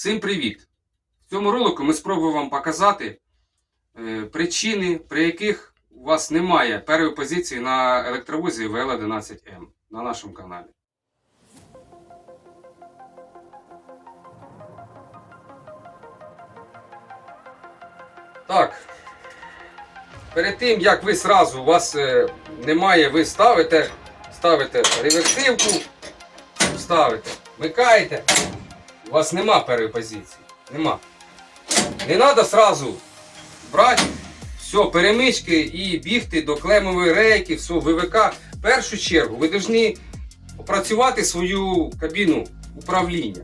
Всім привіт! В цьому ролику ми спробуємо вам показати е, причини, при яких у вас немає першої позиції на електровозі VL11M на нашому каналі. Так. Перед тим, як ви сразу, у вас е, немає, ви ставите, ставите реверсивку, ставите, вмикаєте. У вас нема першої позиції. Нема. Не треба сразу брати все, перемички і бігти до клемової рейки, все, ВВК. В першу чергу ви повинні опрацювати свою кабіну управління.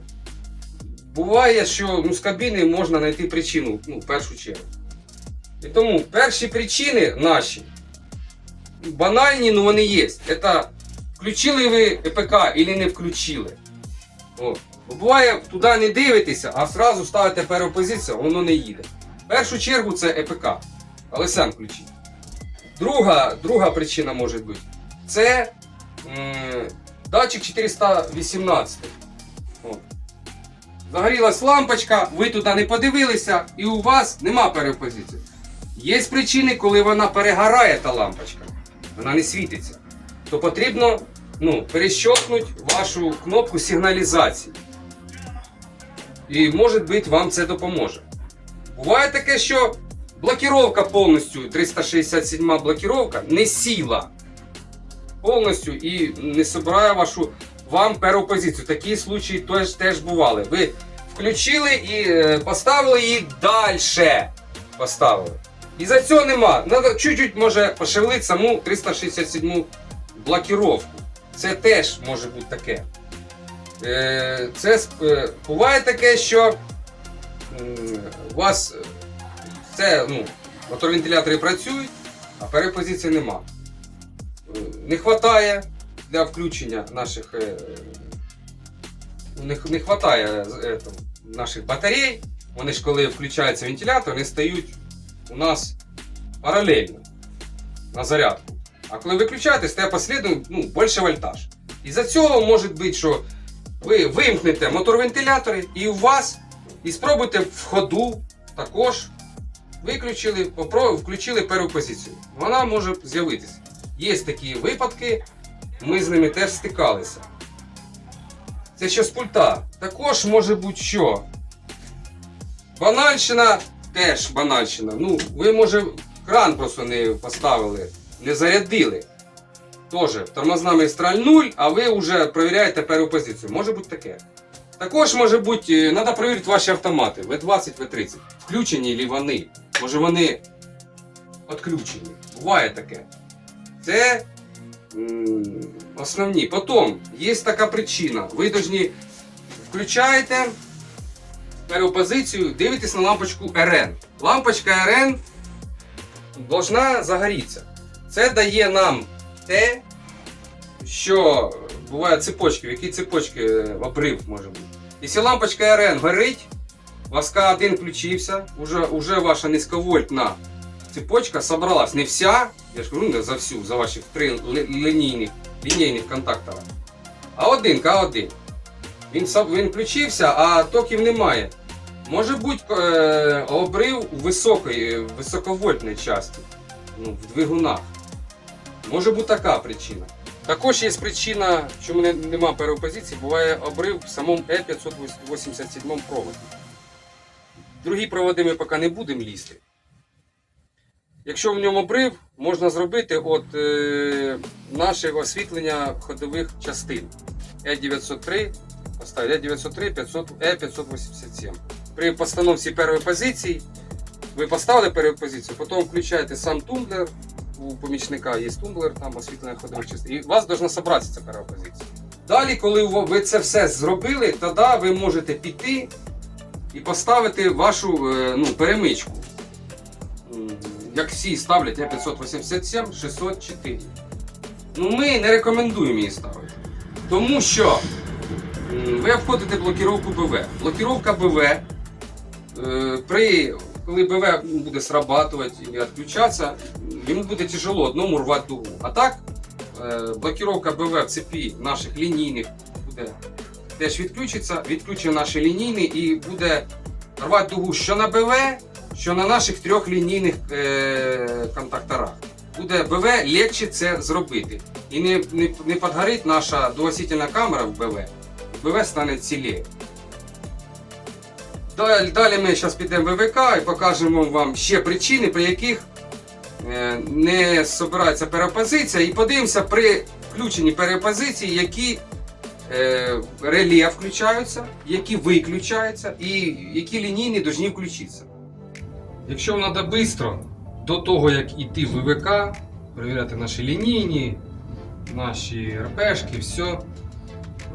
Буває, що ну, з кабіни можна знайти причину ну, в першу чергу. І тому перші причини наші банальні, але вони є. Це включили ви ЕПК або не включили. О. Буває, туди не дивитеся, а одразу ставите першу позицію, воно не їде. В першу чергу це ЕПК. Але сам включіть. Друга, друга причина може бути. Це м, датчик 418. О. Загорілась лампочка, ви туди не подивилися, і у вас нема перепозиції. Є причини, коли вона перегорає, та лампочка, вона не світиться. То потрібно ну, перещелкнути вашу кнопку сигналізації. І може бути вам це допоможе. Буває таке, що блокіровка повністю, 367 блокіровка, не сіла повністю і не собирає вашу вам першу позицію. Такі случаї теж, теж бували. Ви включили і е, поставили її далі. Поставили. І за цього нема. Надо чуть-чуть може пошевелити саму 367 блокіровку. Це теж може бути таке. Е, Це е, буває таке, що у вас е, це, ну, моторвентилятори працюють, а перепозиції нема. Не вистачає для включення наших. Не, не е, наших батарей. Вони ж коли включається вентилятор, вони стають у нас паралельно на зарядку. А коли виключаєте, стає послідно ну, більше вольтаж. І за цього може бути, що ви вимкнете моторвентилятори і у вас, і спробуйте в ходу також виключили, включили першу позицію. Вона може з'явитися. Є такі випадки, ми з ними теж стикалися. Це що з пульта. Також може бути що. Банальщина теж банальщина. Ну, ви, може, кран просто не поставили, не зарядили. Тоже тормозна магістраль 0, а ви вже перевіряєте першу позицію. Може бути таке. Також може бути, треба перевірити ваші автомати В20, В30. Включені ли вони? Може вони відключені. Буває таке. Це основні. Потім є така причина. Ви повинні включаєте першу позицію, дивитесь на лампочку РН. Лампочка РН должна загорітися. Це дає нам те, що бувають цепочки, в які цепочки е, обрив може бути. Якщо лампочка РН горить, у вас К1 включився, уже, уже ваша низьковольтна цепочка собралась. Не вся, я ж кажу, не за всю, за ваших три лінійних, лінійних контактора. А один К1. Він, він включився, а токів немає. Може бути е, обрив високої, високовольтної часті, ну, в двигунах. Може бути така причина. Також є причина, чому не, нема першої позиції, буває обрив в самому Е587 проводі. Другі проводи ми поки не будемо лізти. Якщо в ньому обрив, можна зробити от е, наше освітлення ходових частин Е903, Е903 500, Е587. При постановці першої позиції ви поставили першу позицію, потім включаєте сам тумблер, у помічника є тумблер, там освітлення ходових частин, і у вас повинна зібратися ця перша позиція. Далі, коли ви це все зробили, тоді ви можете піти і поставити вашу е, ну, перемичку. Як всі ставлять А587 604. Ну, ми не рекомендуємо її ставити. Тому що ви обходите блокіровку БВ. Блокіровка БВ, е, при, коли БВ буде срабатувати і відключатися, йому буде тяжело одному рвати дугу. А так, е, блокіровка БВ в цепі наших лінійних буде теж відключиться, відключить наші лінійні і буде рвати дугу що на БВ, що на наших трьох лінійних е- контакторах. Буде БВ легче це зробити. І не, не, не підгорить наша догасительна камера в БВ. БВ стане ціліє. Далі, далі ми зараз підемо в ВВК і покажемо вам ще причини, при яких е, не збирається перепозиція. І подивимося при включенні перепозиції, які е, реле включаються, які виключаються і які лінійні повинні включитися. Якщо вам треба швидко, до того як йти в ВВК, перевіряти наші лінійні, наші РПшки, все,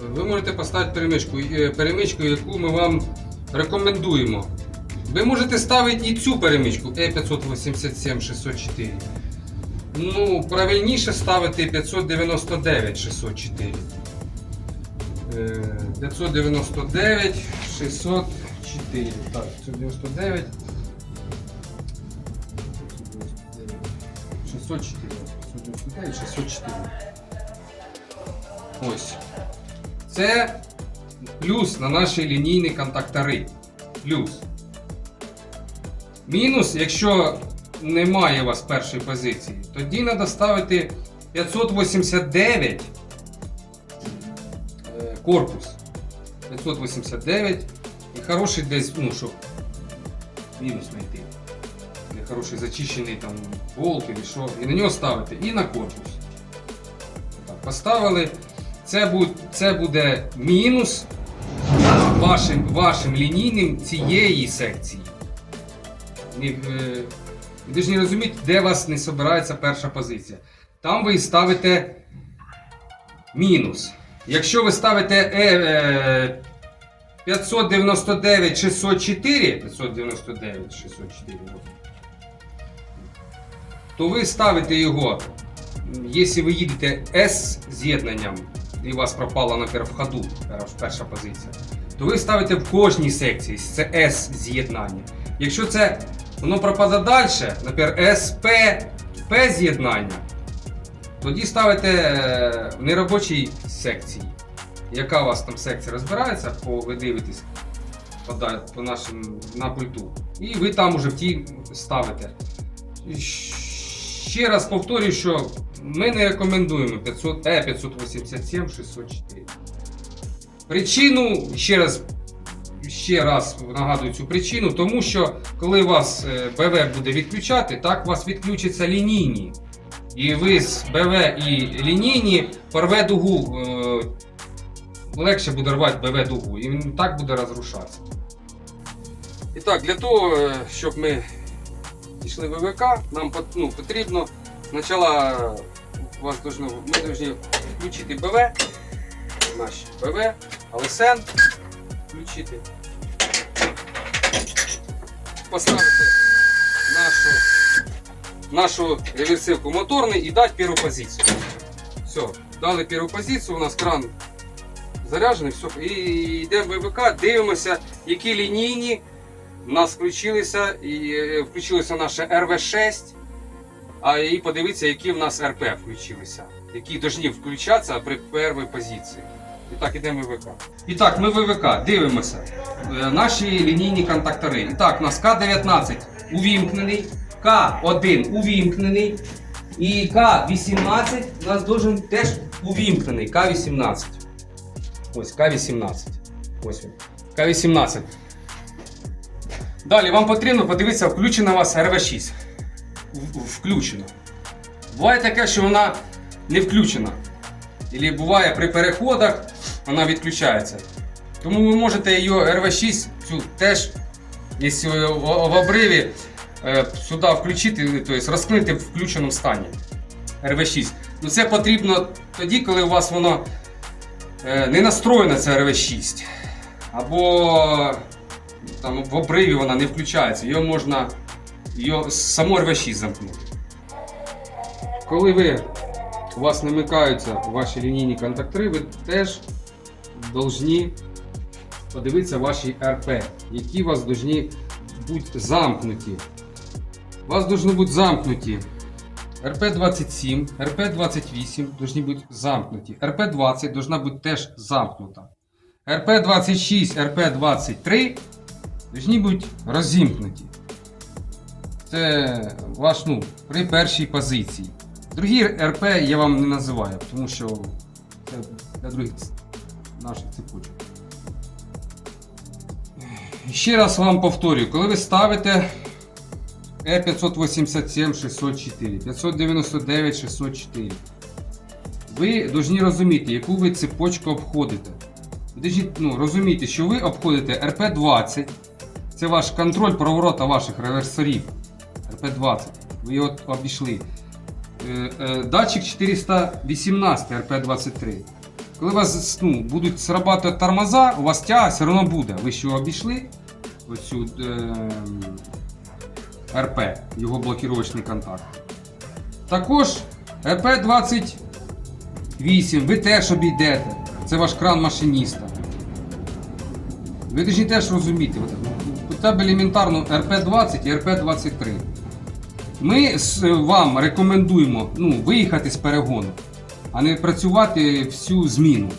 ви можете поставити перемичку, е, перемичку, яку ми вам рекомендуємо. Ви можете ставити і цю перемичку E587 604. Ну, правильніше ставити 599 604. Е, 599 604. Так, 599. 604. 599 604. Ось. Це плюс на наші лінійні контактори. Плюс. Мінус, якщо немає у вас першої позиції, тоді треба ставити 589 е, корпус. 589 і хороший десь, ну, щоб мінус знайти. Хороший зачищений там болт і що. І на нього ставити. І на корпус. Так, поставили. Це буде, це буде мінус вашим, вашим лінійним цієї секції. Не, е, ви повинні розуміти, де у вас не збирається перша позиція. Там ви ставите мінус. Якщо ви ставите е, е, 599 604, 599 604, то ви ставите його, якщо ви їдете S з'єднанням, і у вас пропала, наприклад, в ходу перша- позиція, то ви ставите в кожній секції, це S з'єднання. Якщо це воно пропаде далі, наприклад, SP, P з'єднання, тоді ставите е, в неробочій секції. Яка у вас там секція розбирається, по, ви дивитесь по, по нашим на пульту. І ви там уже в тій ставите. Ще раз повторюю, що ми не рекомендуємо 500, е, 587 604. Причину, ще раз, ще раз нагадую цю причину, тому що коли вас е, БВ буде відключати, так у вас відключаться лінійні. І ви з БВ і лінійні порве дугу. е, Легше буде рвати БВ дугу, і він так буде розрушатися. І так, для того, е, щоб ми пішли в ВВК, нам ну, потрібно спочатку у вас должно, ми повинні включити БВ, наші БВ, АЛСН включити, поставити нашу, нашу реверсивку моторний і дати першу позицію. Все, дали першу позицію, у нас кран заряджений, все, і йдемо ВВК, дивимося, які лінійні у нас включилися, і е, включилося наше РВ6, а і подивитися, які в нас РП включилися, які повинні включатися при першій позиції. І так, ідемо ВВК. І так, ми ВВК дивимося. Е, Наші лінійні контактори. І так, у нас К-19 увімкнений, К1 увімкнений. І К-18 у нас должен теж увімкнений. К-18. Ось К-18. Ось він. К-18. Далі вам потрібно подивитися, включена у вас РВ6. В- в- Включено. Буває таке, що вона не включена. Або буває при переходах вона відключається. Тому ви можете її РВ6 цю теж, в обриві, е, сюди включити, тобто розкрити в включеному стані. РВ6. Ну це потрібно тоді, коли у вас воно е, не настроєна це РВ6. Або там в обриві вона не включається, її можна само РВ6 замкнути. Коли ви, у вас намикаються ваші лінійні контактори, ви теж повинні подивитися ваші РП, які у вас повинні бути замкнуті. У вас повинні бути замкнуті РП-27, РП-28 повинні бути замкнуті. РП-20 повинна бути теж замкнута. РП-26, РП-23 повинні бути розімкнуті. Це ваш, ну, при першій позиції. Другі РП я вам не називаю, тому що це для других наших цепочок. Ще раз вам повторюю, коли ви ставите Е Е587 604, 599 604, ви повинні розуміти, яку ви цепочку обходите. Ви ну, розуміти, що ви обходите РП-20, це ваш контроль проворота ваших реверсорів. РП-20. Ви його обійшли. Е, е, Датчик 418 РП-23. Коли у вас ну, будуть срабатувати тормоза, у вас тяга все одно буде. Ви що обійшли оцю е, РП, його блокировочний контакт. Також РП-28 ви теж обійдете. Це ваш кран машиніста. Ви повинні теж от, Хоча б елементарно РП-20 і РП-23. Ми вам рекомендуємо ну, виїхати з перегону, а не працювати всю зміну.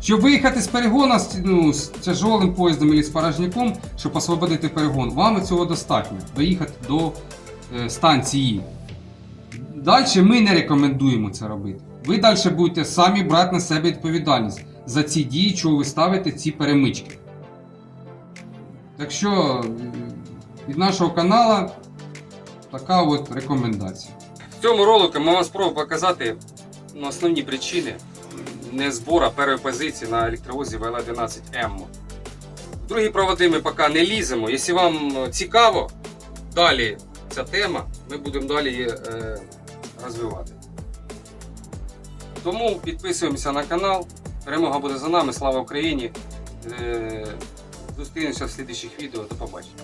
Щоб виїхати з перегону ну, з тяжелим поїздом або з порожняком, щоб освободити перегон, вам цього достатньо доїхати до е, станції. Далі ми не рекомендуємо це робити. Ви далі будете самі брати на себе відповідальність за ці дії, чого ви ставите ці перемички. Так що е, від нашого каналу така от рекомендація. В цьому ролику ми вам спробуємо показати ну, основні причини не збора першої позиції на електровозі ВЛ-11М. В другі проводи ми поки не ліземо. Якщо вам цікаво, далі ця тема, ми будемо далі е, розвивати. Тому підписуємося на канал. Перемога буде за нами. Слава Україні! Е, Зустрінемося в слідчих відео. До побачення.